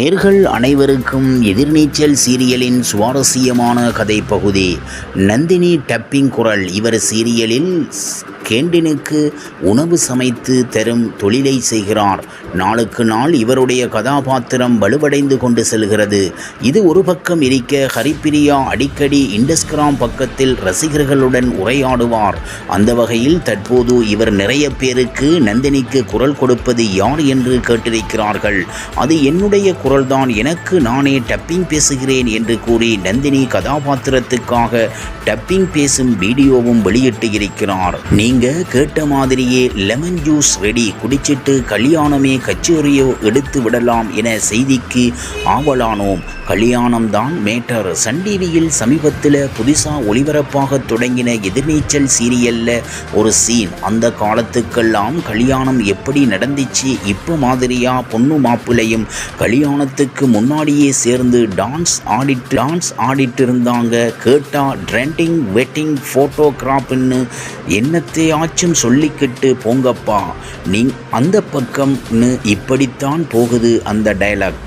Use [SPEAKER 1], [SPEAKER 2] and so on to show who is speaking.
[SPEAKER 1] நேர்கள் அனைவருக்கும் எதிர்நீச்சல் சீரியலின் சுவாரஸ்யமான கதை பகுதி நந்தினி டப்பிங் குரல். இவர் சீரியலில் கேண்டினுக்கு உணவு சமைத்து தரும் தொழிலை செய்கிறார். நாளுக்கு நாள் இவருடைய கதாபாத்திரம் வலுவடைந்து கொண்டு செல்கிறது. இது ஒரு பக்கம் இருக்க ஹரிப்பிரியா அடிக்கடி இண்டஸ்கிராம் பக்கத்தில் ரசிகர்களுடன் உரையாடுவார். அந்த வகையில் தற்போது இவர் நிறைய பேருக்கு நந்தினிக்கு குரல் கொடுப்பது யார் என்று கேட்டிருக்கிறார்கள். அது என்னுடைய குரல்தான் எனக்கு நானே டப்பிங் பேசுகிறேன் என்று கூறி நந்தினி கதாபாத்திரத்துக்காக டப்பிங் பேசும் வீடியோவும் வெளியிட்டு இருக்கிறார். நீங்கள் கேட்ட மாதிரியே லெமன் ஜூஸ் ரெடி குடிச்சிட்டு கல்யாணமே கச்சேரியோ எடுத்து விடலாம் என செய்திக்கு ஆவலானோம். கல்யாணம்தான் மேட்டர் சன் டிவியில் சமீபத்தில் புதுசாக ஒளிபரப்பாக தொடங்கின எதிர்நீச்சல் சீரியலில் ஒரு சீன் அந்த காலத்துக்கெல்லாம் கல்யாணம் எப்படி நடந்துச்சு? இப்போ மாதிரியா பொண்ணு மாப்பிள்ளையும் கல்யாணத்துக்கு முன்னாடியே சேர்ந்து டான்ஸ் ஆடிட்டு டான்ஸ் ஆடிட்டு இருந்தாங்க. கேட்டா ட்ரெண்டிங் வெட்டிங் ஃபோட்டோகிராஃப்னு என்னத்தையாச்சும் சொல்லிக்கிட்டு போங்கப்பா நீ அந்த பக்கம்னு இப்படித்தான் போகுது அந்த டயலாக்